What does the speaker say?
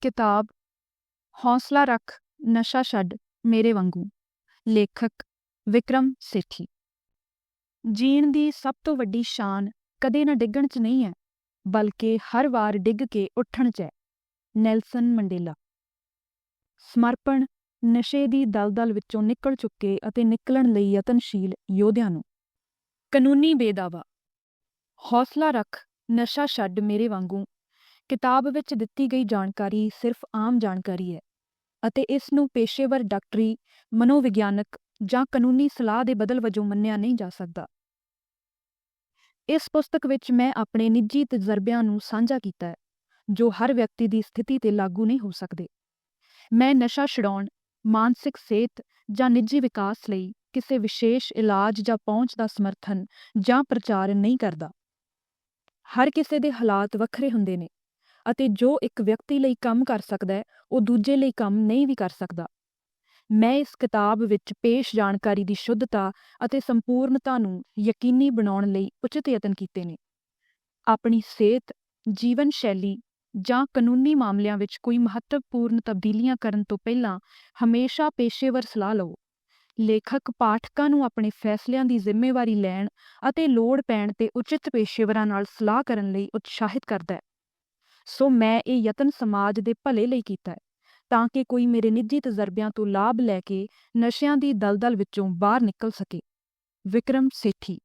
ਕਿਤਾਬ, ਹੌਸਲਾ ਰੱਖ, ਨਸ਼ਾ ਛੱਡ, ਮੇਰੇ ਵਾਂਗੂ। ਲੇਖਕ, ਵਿਕਰਮ ਸੇਠੀ। ਜੀਣ ਦੀ ਸਭ ਤੋਂ ਵੱਡੀ ਸ਼ਾਨ ਕਦੇ ਨਾ ਡਿੱਗਣ 'ਚ ਨਹੀਂ ਹੈ, ਬਲਕਿ ਹਰ ਵਾਰ ਡਿੱਗ ਕੇ ਉੱਠਣ 'ਚ ਹੈ। Nelson Mandela. ਸਮਰਪਣ, ਨਸ਼ੇ ਦੀ ਦਲਦਲ ਵਿੱਚੋਂ ਨਿਕਲ ਚੁੱਕੇ ਅਤੇ ਨਿਕਲਣ ਲਈ ਯਤਨਸ਼ੀਲ ਯੋਧਿਆਂ ਨੂੰ। ਕਾਨੂੰਨੀ ਬੇਦਾਵਾ। ਹੌਸਲਾ ਰੱਖ, ਨਸ਼ਾ ਛੱਡ ਮੇਰੇ ਵਾਂਗੂ ਕਿਤਾਬ ਵਿੱਚ ਦਿੱਤੀ ਗਈ ਜਾਣਕਾਰੀ ਸਿਰਫ ਆਮ ਜਾਣਕਾਰੀ ਹੈ ਅਤੇ ਇਸ ਨੂੰ ਪੇਸ਼ੇਵਰ ਡਾਕਟਰੀ, ਮਨੋਵਿਗਿਆਨਕ ਜਾਂ ਕਾਨੂੰਨੀ ਸਲਾਹ ਦੇ ਬਦਲ ਵਜੋਂ ਮੰਨਿਆ ਨਹੀਂ ਜਾ ਸਕਦਾ। ਇਸ ਪੁਸਤਕ ਵਿੱਚ ਮੈਂ ਆਪਣੇ ਨਿੱਜੀ ਤਜਰਬਿਆਂ ਨੂੰ ਸਾਂਝਾ ਕੀਤਾ ਹੈ, ਜੋ ਹਰ ਵਿਅਕਤੀ ਦੀ ਸਥਿਤੀ ਤੇ ਲਾਗੂ ਨਹੀਂ ਹੋ ਸਕਦੇ। ਮੈਂ ਨਸ਼ਾ ਛਡਾਉਣ, ਮਾਨਸਿਕ ਸਿਹਤ ਜਾਂ ਨਿੱਜੀ ਵਿਕਾਸ ਲਈ ਕਿਸੇ ਵਿਸ਼ੇਸ਼ ਇਲਾਜ ਜਾਂ ਪਹੁੰਚ ਦਾ ਸਮਰਥਨ ਜਾਂ ਪ੍ਰਚਾਰ ਨਹੀਂ ਕਰਦਾ। ਹਰ ਕਿਸੇ ਦੇ ਹਾਲਾਤ ਵੱਖਰੇ ਹੁੰਦੇ ਨੇ। ਅਤੇ ਜੋ ਇੱਕ ਵਿਅਕਤੀ ਲਈ ਕੰਮ ਕਰ ਸਕਦਾ ਹੈ, ਉਹ ਦੂਜੇ ਲਈ ਕੰਮ ਨਹੀਂ ਵੀ ਕਰ ਸਕਦਾ। ਮੈਂ ਇਸ ਕਿਤਾਬ ਵਿੱਚ ਪੇਸ਼ ਜਾਣਕਾਰੀ ਦੀ ਸ਼ੁੱਧਤਾ ਅਤੇ ਸੰਪੂਰਨਤਾ ਨੂੰ ਯਕੀਨੀ ਬਣਾਉਣ ਲਈ ਉਚਿਤ ਯਤਨ ਕੀਤੇ ਨੇ। ਆਪਣੀ ਸਿਹਤ, ਜੀਵਨ ਸ਼ੈਲੀ ਜਾਂ ਕਾਨੂੰਨੀ ਮਾਮਲਿਆਂ ਵਿੱਚ ਕੋਈ ਮਹੱਤਵਪੂਰਨ ਤਬਦੀਲੀਆਂ ਕਰਨ ਤੋਂ ਪਹਿਲਾਂ ਹਮੇਸ਼ਾ ਪੇਸ਼ੇਵਰ ਸਲਾਹ ਲਵੋ ਲੇਖਕ ਪਾਠਕਾਂ ਨੂੰ ਆਪਣੇ ਫੈਸਲਿਆਂ ਦੀ ਜ਼ਿੰਮੇਵਾਰੀ ਲੈਣ ਅਤੇ ਲੋੜ ਪੈਣ ਤੇ ਉਚਿਤ ਪੇਸ਼ੇਵਰਾਂ ਨਾਲ ਸਲਾਹ ਕਰਨ ਲਈ ਉਤਸ਼ਾਹਿਤ ਕਰਦਾ ਹੈ। ਸੋ ਮੈਂ ਇਹ ਯਤਨ ਸਮਾਜ ਦੇ ਭਲੇ ਲਈ ਕੀਤਾ ਹੈ, ਤਾਂ ਕਿ ਕੋਈ ਮੇਰੇ ਨਿੱਜੀ ਤਜਰਬਿਆਂ ਤੋਂ ਲਾਭ ਲੈ ਕੇ ਨਸ਼ਿਆਂ ਦੀ ਦਲਦਲ ਵਿੱਚੋਂ ਬਾਹਰ ਨਿਕਲ ਸਕੇ। ਵਿਕਰਮ ਸੇਠੀ